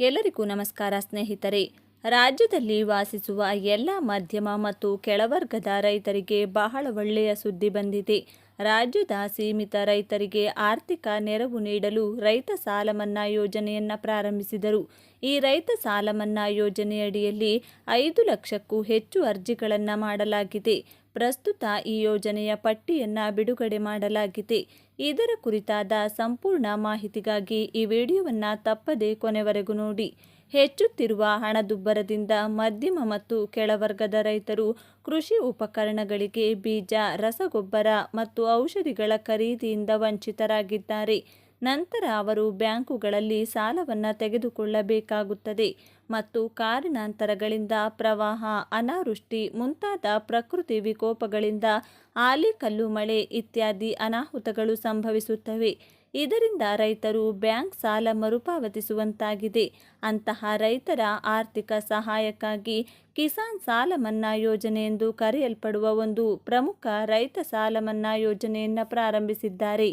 ಎಲ್ಲರಿಗೂ ನಮಸ್ಕಾರ ಸ್ನೇಹಿತರೆ. ರಾಜ್ಯದಲ್ಲಿ ವಾಸಿಸುವ ಎಲ್ಲ ಮಧ್ಯಮ ಮತ್ತು ಕೆಳವರ್ಗದ ರೈತರಿಗೆ ಬಹಳ ಒಳ್ಳೆಯ ಸುದ್ದಿ ಬಂದಿದೆ. ರಾಜ್ಯದ ಸೀಮಿತ ರೈತರಿಗೆ ಆರ್ಥಿಕ ನೆರವು ನೀಡಲು ರೈತ ಸಾಲ ಮನ್ನಾ ಯೋಜನೆಯನ್ನು ಪ್ರಾರಂಭಿಸಿದರು. ಈ ರೈತ ಸಾಲ ಮನ್ನಾ ಯೋಜನೆಯಡಿಯಲ್ಲಿ ಐದು ಲಕ್ಷಕ್ಕೂ ಹೆಚ್ಚು ಅರ್ಜಿಗಳನ್ನು ಮಾಡಲಾಗಿದೆ. ಪ್ರಸ್ತುತ ಈ ಯೋಜನೆಯ ಪಟ್ಟಿಯನ್ನು ಬಿಡುಗಡೆ ಮಾಡಲಾಗಿದೆ. ಇದರ ಕುರಿತಾದ ಸಂಪೂರ್ಣ ಮಾಹಿತಿಗಾಗಿ ಈ ವಿಡಿಯೋವನ್ನು ತಪ್ಪದೆ ಕೊನೆವರೆಗೂ ನೋಡಿ. ಹೆಚ್ಚುತ್ತಿರುವ ಹಣದುಬ್ಬರದಿಂದ ಮಧ್ಯಮ ಮತ್ತು ಕೆಳವರ್ಗದ ರೈತರು ಕೃಷಿ ಉಪಕರಣಗಳಿಗೆ ಬೀಜ, ರಸಗೊಬ್ಬರ ಮತ್ತು ಔಷಧಿಗಳ ಖರೀದಿಯಿಂದ ವಂಚಿತರಾಗಿದ್ದಾರೆ. ನಂತರ ಅವರು ಬ್ಯಾಂಕುಗಳಲ್ಲಿ ಸಾಲವನ್ನು ತೆಗೆದುಕೊಳ್ಳಬೇಕಾಗುತ್ತದೆ ಮತ್ತು ಕಾರಣಾಂತರಗಳಿಂದ ಪ್ರವಾಹ, ಅನಾವೃಷ್ಟಿ ಮುಂತಾದ ಪ್ರಕೃತಿ ವಿಕೋಪಗಳಿಂದ ಆಲಿಕಲ್ಲು ಮಳೆ ಇತ್ಯಾದಿ ಅನಾಹುತಗಳು ಸಂಭವಿಸುತ್ತವೆ. ಇದರಿಂದ ರೈತರು ಬ್ಯಾಂಕ್ ಸಾಲ ಮರುಪಾವತಿಸುವಂತಾಗಿದೆ. ಅಂತಹ ರೈತರ ಆರ್ಥಿಕ ಸಹಾಯಕ್ಕಾಗಿ ಕಿಸಾನ್ ಸಾಲ ಮನ್ನಾ ಯೋಜನೆ ಎಂದು ಕರೆಯಲ್ಪಡುವ ಒಂದು ಪ್ರಮುಖ ರೈತ ಸಾಲ ಮನ್ನಾ ಯೋಜನೆಯನ್ನು ಪ್ರಾರಂಭಿಸಿದ್ದಾರೆ.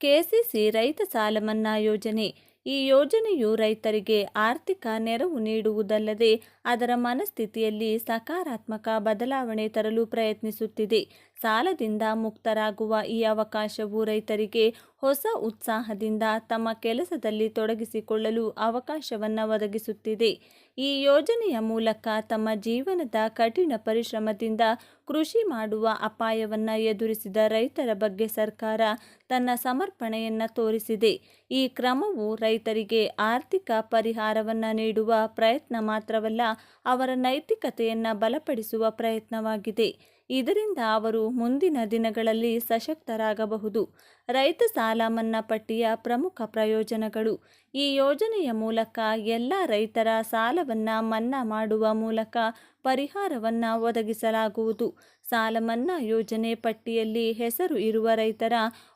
ಕೆಸಿಸಿ ರೈತ ಸಾಲ ಮನ್ನಾ ಯೋಜನೆ. ಈ ಯೋಜನೆಯು ರೈತರಿಗೆ ಆರ್ಥಿಕ ನೆರವು ನೀಡುವುದಲ್ಲದೆ ಅದರ ಮನಸ್ಥಿತಿಯಲ್ಲಿ ಸಕಾರಾತ್ಮಕ ಬದಲಾವಣೆ ತರಲು ಪ್ರಯತ್ನಿಸುತ್ತಿದೆ. ಸಾಲದಿಂದ ಮುಕ್ತರಾಗುವ ಈ ಅವಕಾಶವು ರೈತರಿಗೆ ಹೊಸ ಉತ್ಸಾಹದಿಂದ ತಮ್ಮ ಕೆಲಸದಲ್ಲಿ ತೊಡಗಿಸಿಕೊಳ್ಳಲು ಅವಕಾಶವನ್ನು ಒದಗಿಸುತ್ತಿದೆ. ಈ ಯೋಜನೆಯ ಮೂಲಕ ತಮ್ಮ ಜೀವನದ ಕಠಿಣ ಪರಿಶ್ರಮದಿಂದ ಕೃಷಿ ಮಾಡುವ ಅಪಾಯವನ್ನು ಎದುರಿಸಿದ ರೈತರ ಬಗ್ಗೆ ಸರ್ಕಾರ ತನ್ನ ಸಮರ್ಪಣೆಯನ್ನು ತೋರಿಸಿದೆ. ಈ ಕ್ರಮವು ರೈತರಿಗೆ ಆರ್ಥಿಕ ಪರಿಹಾರವನ್ನು ನೀಡುವ ಪ್ರಯತ್ನ ಮಾತ್ರವಲ್ಲ, ಅವರ ನೈತಿಕತೆಯನ್ನು ಬಲಪಡಿಸುವ ಪ್ರಯತ್ನವಾಗಿದೆ. ಇದರಿಂದ ಅವರು ಮುಂದಿನ ದಿನಗಳಲ್ಲಿ ಸಶಕ್ತರಾಗಬಹುದು. ರೈತ ಸಾಲ ಮನ್ನಾ ಪಟ್ಟಿಯ ಪ್ರಮುಖ ಪ್ರಯೋಜನಗಳು. ಈ ಯೋಜನೆಯ ಮೂಲಕ ಎಲ್ಲ ರೈತರ ಸಾಲವನ್ನು ಮನ್ನಾ ಮಾಡುವ ಮೂಲಕ ಪರಿಹಾರವನ್ನು ಒದಗಿಸಲಾಗುವುದು. ಸಾಲ ಮನ್ನಾ ಯೋಜನೆ ಪಟ್ಟಿಯಲ್ಲಿ ಹೆಸರು ಇರುವ ರೈತರ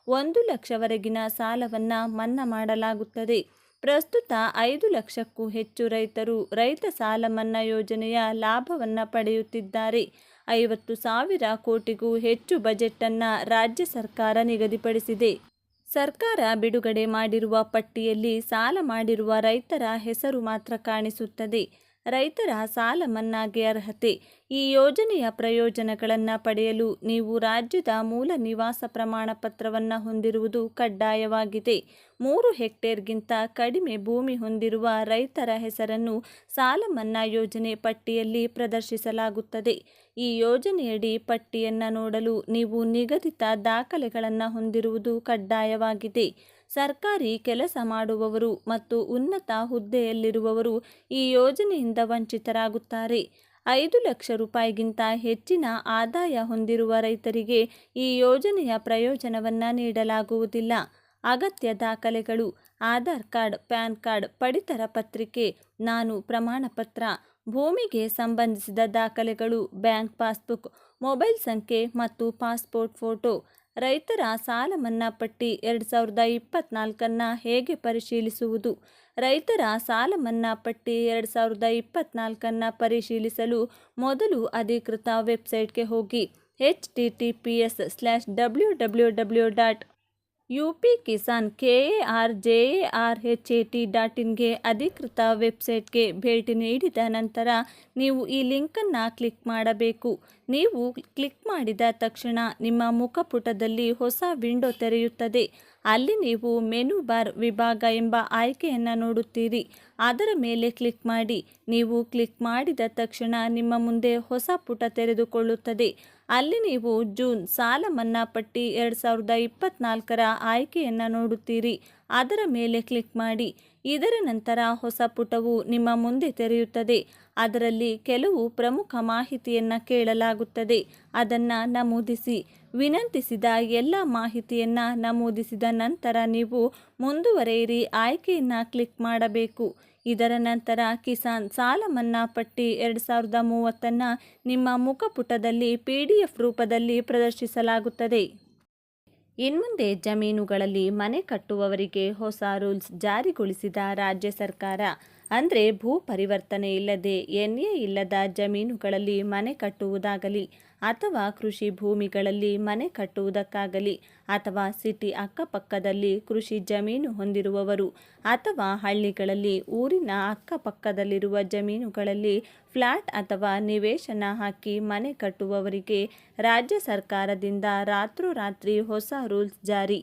ಒಂದು ಲಕ್ಷವರೆಗಿನ ಸಾಲವನ್ನು ಮನ್ನಾ ಮಾಡಲಾಗುತ್ತದೆ. ಪ್ರಸ್ತುತ ಐದು ಲಕ್ಷಕ್ಕೂ ಹೆಚ್ಚು ರೈತರು ರೈತ ಸಾಲ ಮನ್ನಾ ಯೋಜನೆಯ ಲಾಭವನ್ನು ಪಡೆಯುತ್ತಿದ್ದಾರೆ. ಐವತ್ತು ಸಾವಿರ ಕೋಟಿಗೂ ಹೆಚ್ಚು ಬಜೆಟನ್ನು ರಾಜ್ಯ ಸರ್ಕಾರ ನಿಗದಿಪಡಿಸಿದೆ. ಸರ್ಕಾರ ಬಿಡುಗಡೆ ಮಾಡಿರುವ ಪಟ್ಟಿಯಲ್ಲಿ ಸಾಲ ಮಾಡಿರುವ ರೈತರ ಹೆಸರು ಮಾತ್ರ ಕಾಣಿಸುತ್ತದೆ. ರೈತರ ಸಾಲ ಮನ್ನಾಗೆ ಅರ್ಹತೆ. ಈ ಯೋಜನೆಯ ಪ್ರಯೋಜನಗಳನ್ನು ಪಡೆಯಲು ನೀವು ರಾಜ್ಯದ ಮೂಲ ನಿವಾಸ ಪ್ರಮಾಣ ಪತ್ರವನ್ನು ಹೊಂದಿರುವುದು ಕಡ್ಡಾಯವಾಗಿದೆ. ಮೂರು ಹೆಕ್ಟೇರ್ಗಿಂತ ಕಡಿಮೆ ಭೂಮಿ ಹೊಂದಿರುವ ರೈತರ ಹೆಸರನ್ನು ಸಾಲ ಮನ್ನಾ ಯೋಜನೆ ಪಟ್ಟಿಯಲ್ಲಿ ಪ್ರದರ್ಶಿಸಲಾಗುತ್ತದೆ. ಈ ಯೋಜನೆಯಡಿ ಪಟ್ಟಿಯನ್ನು ನೋಡಲು ನೀವು ನಿಗದಿತ ದಾಖಲೆಗಳನ್ನು ಹೊಂದಿರುವುದು ಕಡ್ಡಾಯವಾಗಿದೆ. ಸರ್ಕಾರಿ ಕೆಲಸ ಮಾಡುವವರು ಮತ್ತು ಉನ್ನತ ಹುದ್ದೆಯಲ್ಲಿರುವವರು ಈ ಯೋಜನೆಯಿಂದ ವಂಚಿತರಾಗುತ್ತಾರೆ. ಐದು ಲಕ್ಷ ರೂಪಾಯಿಗಿಂತ ಹೆಚ್ಚಿನ ಆದಾಯ ಹೊಂದಿರುವ ರೈತರಿಗೆ ಈ ಯೋಜನೆಯ ಪ್ರಯೋಜನವನ್ನು ನೀಡಲಾಗುವುದಿಲ್ಲ. ಅಗತ್ಯ ದಾಖಲೆಗಳು, ಆಧಾರ್ ಕಾರ್ಡ್, ಪ್ಯಾನ್ ಕಾರ್ಡ್, ಪಡಿತರ ಪತ್ರಿಕೆ, ನಾನು ಪ್ರಮಾಣಪತ್ರ ಭೂಮಿಗೆ ಸಂಬಂಧಿಸಿದ ದಾಖಲೆಗಳು, ಬ್ಯಾಂಕ್ ಪಾಸ್ಬುಕ್, ಮೊಬೈಲ್ ಸಂಖ್ಯೆ ಮತ್ತು ಪಾಸ್ಪೋರ್ಟ್ ಫೋಟೋ ರೈತರ ಸಾಲ ಮನ್ನಾ ಪಟ್ಟಿ ಎರಡು ಸಾವಿರದ ಇಪ್ಪತ್ನಾಲ್ಕನ್ನು ಹೇಗೆ ಪರಿಶೀಲಿಸುವುದು? ರೈತರ ಸಾಲ ಮನ್ನಾ ಪಟ್ಟಿ ಎರಡು ಸಾವಿರದ ಇಪ್ಪತ್ನಾಲ್ಕನ್ನು ಪರಿಶೀಲಿಸಲು ಮೊದಲು ಅಧಿಕೃತ ವೆಬ್ಸೈಟ್ಗೆ ಹೋಗಿ, H T T P S slash W W W dot U P Kisan K A R J A R H A T dot ಇನ್ಗೆ ಅಧಿಕೃತ ವೆಬ್ಸೈಟ್ಗೆ ಭೇಟಿ ನೀಡಿದ ನಂತರ ನೀವು ಈ ಲಿಂಕನ್ನು ಕ್ಲಿಕ್ ಮಾಡಬೇಕು. ನೀವು ಕ್ಲಿಕ್ ಮಾಡಿದ ತಕ್ಷಣ ನಿಮ್ಮ ಮುಖಪುಟದಲ್ಲಿ ಹೊಸ ವಿಂಡೋ ತೆರೆಯುತ್ತದೆ. ಅಲ್ಲಿ ನೀವು ಮೆನು ಬಾರ್ ವಿಭಾಗ ಎಂಬ ಆಯ್ಕೆಯನ್ನು ನೋಡುತ್ತೀರಿ. ಅದರ ಮೇಲೆ ಕ್ಲಿಕ್ ಮಾಡಿ. ನೀವು ಕ್ಲಿಕ್ ಮಾಡಿದ ತಕ್ಷಣ ನಿಮ್ಮ ಮುಂದೆ ಹೊಸ ಪುಟ ತೆರೆದುಕೊಳ್ಳುತ್ತದೆ. ಅಲ್ಲಿ ನೀವು ಜೂನ್ ಸಾಲ ಮನ್ನಾ ಪಟ್ಟಿ ಎರಡು ಸಾವಿರದ ಇಪ್ಪತ್ನಾಲ್ಕರ ಆಯ್ಕೆಯನ್ನು ನೋಡುತ್ತೀರಿ. ಅದರ ಮೇಲೆ ಕ್ಲಿಕ್ ಮಾಡಿ. ಇದರ ನಂತರ ಹೊಸ ಪುಟವು ನಿಮ್ಮ ಮುಂದೆ ತೆರೆಯುತ್ತದೆ. ಅದರಲ್ಲಿ ಕೆಲವು ಪ್ರಮುಖ ಮಾಹಿತಿಯನ್ನು ಕೇಳಲಾಗುತ್ತದೆ. ಅದನ್ನು ನಮೂದಿಸಿ. ವಿನಂತಿಸಿದ ಎಲ್ಲ ಮಾಹಿತಿಯನ್ನು ನಮೂದಿಸಿದ ನಂತರ ನೀವು ಮುಂದುವರೆಯಿರಿ. ಆಯ್ಕೆಯನ್ನು ಕ್ಲಿಕ್ ಮಾಡಬೇಕು. ಇದರ ನಂತರ ಕಿಸಾನ್ ಸಾಲ ಮನ್ನಾ ಪಟ್ಟಿ ಎರಡು ಸಾವಿರದ ಮೂವತ್ತನ್ನು ನಿಮ್ಮ ಮುಖಪುಟದಲ್ಲಿ ಪಿ ಡಿ ಎಫ್ ರೂಪದಲ್ಲಿ ಪ್ರದರ್ಶಿಸಲಾಗುತ್ತದೆ. ಇನ್ಮುಂದೆ ಜಮೀನುಗಳಲ್ಲಿ ಮನೆ ಕಟ್ಟುವವರಿಗೆ ಹೊಸ ರೂಲ್ಸ್ ಜಾರಿಗೊಳಿಸಿದ ರಾಜ್ಯ ಸರ್ಕಾರ. ಅಂದರೆ ಭೂ ಪರಿವರ್ತನೆ ಇಲ್ಲದೆ ಎನ್ ಎ ಇಲ್ಲದ ಜಮೀನುಗಳಲ್ಲಿ ಮನೆ ಕಟ್ಟುವುದಾಗಲಿ ಅಥವಾ ಕೃಷಿ ಭೂಮಿಗಳಲ್ಲಿ ಮನೆ ಕಟ್ಟುವುದಕ್ಕಾಗಲಿ ಅಥವಾ ಸಿಟಿ ಅಕ್ಕಪಕ್ಕದಲ್ಲಿ ಕೃಷಿ ಜಮೀನು ಹೊಂದಿರುವವರು ಅಥವಾ ಹಳ್ಳಿಗಳಲ್ಲಿ ಊರಿನ ಅಕ್ಕಪಕ್ಕದಲ್ಲಿರುವ ಜಮೀನುಗಳಲ್ಲಿ ಫ್ಲ್ಯಾಟ್ ಅಥವಾ ನಿವೇಶನ ಹಾಕಿ ಮನೆ ಕಟ್ಟುವವರಿಗೆ ರಾಜ್ಯ ಸರ್ಕಾರದಿಂದ ರಾತ್ರೋರಾತ್ರಿ ಹೊಸ ರೂಲ್ಸ್ ಜಾರಿ.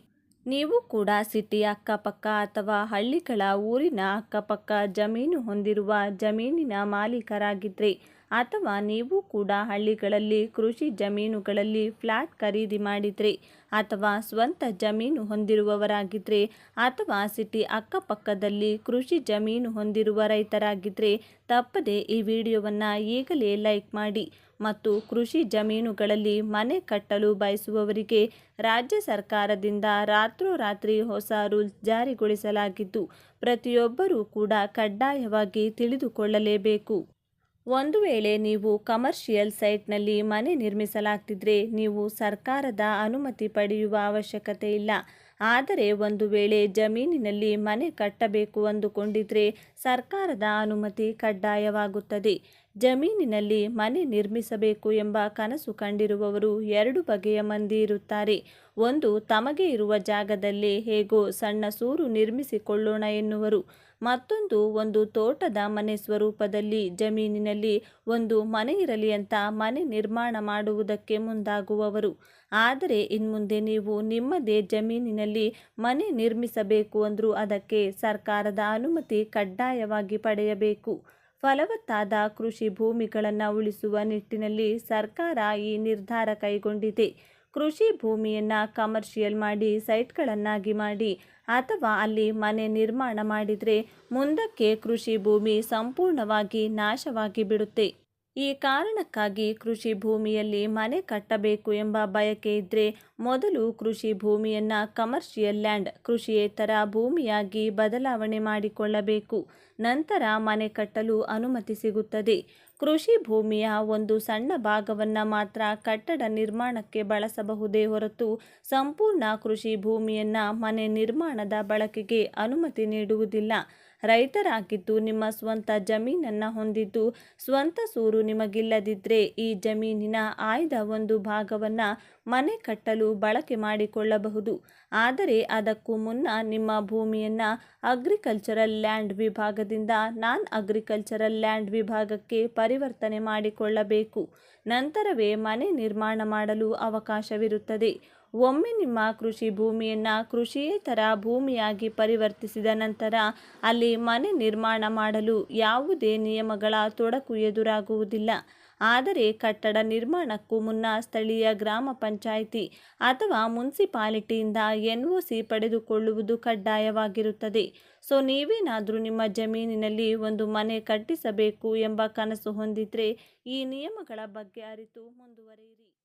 ನೀವು ಕೂಡ ಸಿಟಿ ಅಕ್ಕಪಕ್ಕ ಅಥವಾ ಹಳ್ಳಿಗಳ ಊರಿನ ಅಕ್ಕಪಕ್ಕ ಜಮೀನು ಹೊಂದಿರುವ ಜಮೀನಿನ ಮಾಲೀಕರಾಗಿದ್ದರೆ ಅಥವಾ ನೀವು ಕೂಡ ಹಳ್ಳಿಗಳಲ್ಲಿ ಕೃಷಿ ಜಮೀನುಗಳಲ್ಲಿ ಫ್ಲ್ಯಾಟ್ ಖರೀದಿ ಮಾಡಿದರೆ ಅಥವಾ ಸ್ವಂತ ಜಮೀನು ಹೊಂದಿರುವವರಾಗಿದ್ದರೆ ಅಥವಾ ಸಿಟಿ ಅಕ್ಕಪಕ್ಕದಲ್ಲಿ ಕೃಷಿ ಜಮೀನು ಹೊಂದಿರುವ ರೈತರಾಗಿದ್ದರೆ ತಪ್ಪದೆ ಈ ವಿಡಿಯೋವನ್ನು ಈಗಲೇ ಲೈಕ್ ಮಾಡಿ. ಮತ್ತು ಕೃಷಿ ಜಮೀನುಗಳಲ್ಲಿ ಮನೆ ಕಟ್ಟಲು ಬಯಸುವವರಿಗೆ ರಾಜ್ಯ ಸರ್ಕಾರದಿಂದ ರಾತ್ರೋರಾತ್ರಿ ಹೊಸ ರೂಲ್ಸ್ ಜಾರಿಗೊಳಿಸಲಾಗಿದ್ದು, ಪ್ರತಿಯೊಬ್ಬರೂ ಕೂಡ ಕಡ್ಡಾಯವಾಗಿ ತಿಳಿದುಕೊಳ್ಳಲೇಬೇಕು. ಒಂದು ವೇಳೆ ನೀವು ಕಮರ್ಷಿಯಲ್ ಸೈಟ್ನಲ್ಲಿ ಮನೆ ನಿರ್ಮಿಸಲಾಗ್ತಿದ್ರೆ ನೀವು ಸರ್ಕಾರದ ಅನುಮತಿ ಪಡೆಯುವ ಅವಶ್ಯಕತೆ ಇಲ್ಲ. ಆದರೆ ಒಂದು ವೇಳೆ ಜಮೀನಿನಲ್ಲಿ ಮನೆ ಕಟ್ಟಬೇಕು ಅಂದುಕೊಂಡಿದ್ರೆ ಸರ್ಕಾರದ ಅನುಮತಿ ಕಡ್ಡಾಯವಾಗುತ್ತದೆ. ಜಮೀನಿನಲ್ಲಿ ಮನೆ ನಿರ್ಮಿಸಬೇಕು ಎಂಬ ಕನಸು ಕಂಡಿರುವವರು ಎರಡು ಬಗೆಯ ಮಂದಿ ಇರುತ್ತಾರೆ. ಒಂದು, ತಮಗೆ ಇರುವ ಜಾಗದಲ್ಲಿ ಹೇಗೋ ಸಣ್ಣ ಸೂರು ನಿರ್ಮಿಸಿಕೊಳ್ಳೋಣ ಎನ್ನುವರು. ಮತ್ತೊಂದು, ಒಂದು ತೋಟದ ಮನೆ ಸ್ವರೂಪದಲ್ಲಿ ಜಮೀನಿನಲ್ಲಿ ಒಂದು ಮನೆ ಇರಲಿ ಅಂತ ಮನೆ ನಿರ್ಮಾಣ ಮಾಡುವುದಕ್ಕೆ ಮುಂದಾಗುವವರು. ಆದರೆ ಇನ್ಮುಂದೆ ನೀವು ನಿಮ್ಮದೇ ಜಮೀನಿನಲ್ಲಿ ಮನೆ ನಿರ್ಮಿಸಬೇಕು ಅಂದರೂ ಅದಕ್ಕೆ ಸರ್ಕಾರದ ಅನುಮತಿ ಕಡ್ಡಾಯವಾಗಿ ಪಡೆಯಬೇಕು. ಫಲವತ್ತಾದ ಕೃಷಿ ಭೂಮಿಗಳನ್ನು ಉಳಿಸುವ ನಿಟ್ಟಿನಲ್ಲಿ ಸರ್ಕಾರ ಈ ನಿರ್ಧಾರ ಕೈಗೊಂಡಿದೆ. ಕೃಷಿ ಭೂಮಿಯನ್ನು ಕಮರ್ಷಿಯಲ್ ಮಾಡಿ, ಸೈಟ್ಗಳನ್ನಾಗಿ ಮಾಡಿ ಅಥವಾ ಅಲ್ಲಿ ಮನೆ ನಿರ್ಮಾಣ ಮಾಡಿದರೆ ಮುಂದಕ್ಕೆ ಕೃಷಿ ಭೂಮಿ ಸಂಪೂರ್ಣವಾಗಿ ನಾಶವಾಗಿ ಬಿಡುತ್ತೆ. ಈ ಕಾರಣಕ್ಕಾಗಿ ಕೃಷಿ ಭೂಮಿಯಲ್ಲಿ ಮನೆ ಕಟ್ಟಬೇಕು ಎಂಬ ಬಯಕೆ ಇದ್ದರೆ ಮೊದಲು ಕೃಷಿ ಭೂಮಿಯನ್ನು ಕಮರ್ಷಿಯಲ್ ಲ್ಯಾಂಡ್, ಕೃಷಿಯೇತರ ಭೂಮಿಯಾಗಿ ಬದಲಾವಣೆ ಮಾಡಿಕೊಳ್ಳಬೇಕು. ನಂತರ ಮನೆ ಕಟ್ಟಲು ಅನುಮತಿ ಸಿಗುತ್ತದೆ. ಕೃಷಿ ಭೂಮಿಯ ಒಂದು ಸಣ್ಣ ಭಾಗವನ್ನು ಮಾತ್ರ ಕಟ್ಟಡ ನಿರ್ಮಾಣಕ್ಕೆ ಬಳಸಬಹುದೇ ಹೊರತು ಸಂಪೂರ್ಣ ಕೃಷಿ ಭೂಮಿಯನ್ನು ಮನೆ ನಿರ್ಮಾಣದ ಬಳಕೆಗೆ ಅನುಮತಿ ನೀಡುವುದಿಲ್ಲ. ರೈತರಾಗಿದ್ದು ನಿಮ್ಮ ಸ್ವಂತ ಜಮೀನನ್ನು ಹೊಂದಿದ್ದು ಸ್ವಂತ ಸೂರು ನಿಮಗಿಲ್ಲದಿದ್ದರೆ ಈ ಜಮೀನಿನ ಆಯ್ದ ಒಂದು ಭಾಗವನ್ನು ಮನೆ ಕಟ್ಟಲು ಬಳಕೆ ಮಾಡಿಕೊಳ್ಳಬಹುದು. ಆದರೆ ಅದಕ್ಕೂ ಮುನ್ನ ನಿಮ್ಮ ಭೂಮಿಯನ್ನು ಅಗ್ರಿಕಲ್ಚರಲ್ ಲ್ಯಾಂಡ್ ವಿಭಾಗದಿಂದ ನಾನ್ ಅಗ್ರಿಕಲ್ಚರಲ್ ಲ್ಯಾಂಡ್ ವಿಭಾಗಕ್ಕೆ ಪರಿವರ್ತನೆ ಮಾಡಿಕೊಳ್ಳಬೇಕು. ನಂತರವೇ ಮನೆ ನಿರ್ಮಾಣ ಮಾಡಲು ಅವಕಾಶವಿರುತ್ತದೆ. ಒಮ್ಮೆ ನಿಮ್ಮ ಕೃಷಿ ಭೂಮಿಯನ್ನು ಕೃಷಿಯೇತರ ಭೂಮಿಯಾಗಿ ಪರಿವರ್ತಿಸಿದ ನಂತರ ಅಲ್ಲಿ ಮನೆ ನಿರ್ಮಾಣ ಮಾಡಲು ಯಾವುದೇ ನಿಯಮಗಳ ತೊಡಕು ಎದುರಾಗುವುದಿಲ್ಲ. ಆದರೆ ಕಟ್ಟಡ ನಿರ್ಮಾಣಕ್ಕೂ ಮುನ್ನ ಸ್ಥಳೀಯ ಗ್ರಾಮ ಪಂಚಾಯಿತಿ ಅಥವಾ ಮುನ್ಸಿಪಾಲಿಟಿಯಿಂದ ಎನ್ ಒ ಸಿ ಪಡೆದುಕೊಳ್ಳುವುದು ಕಡ್ಡಾಯವಾಗಿರುತ್ತದೆ. ಸೊ, ನೀವೇನಾದರೂ ನಿಮ್ಮ ಜಮೀನಿನಲ್ಲಿ ಒಂದು ಮನೆ ಕಟ್ಟಿಸಬೇಕು ಎಂಬ ಕನಸು ಹೊಂದಿದ್ರೆ ಈ ನಿಯಮಗಳ ಬಗ್ಗೆ ಅರಿತು ಮುಂದುವರಿಯಿರಿ.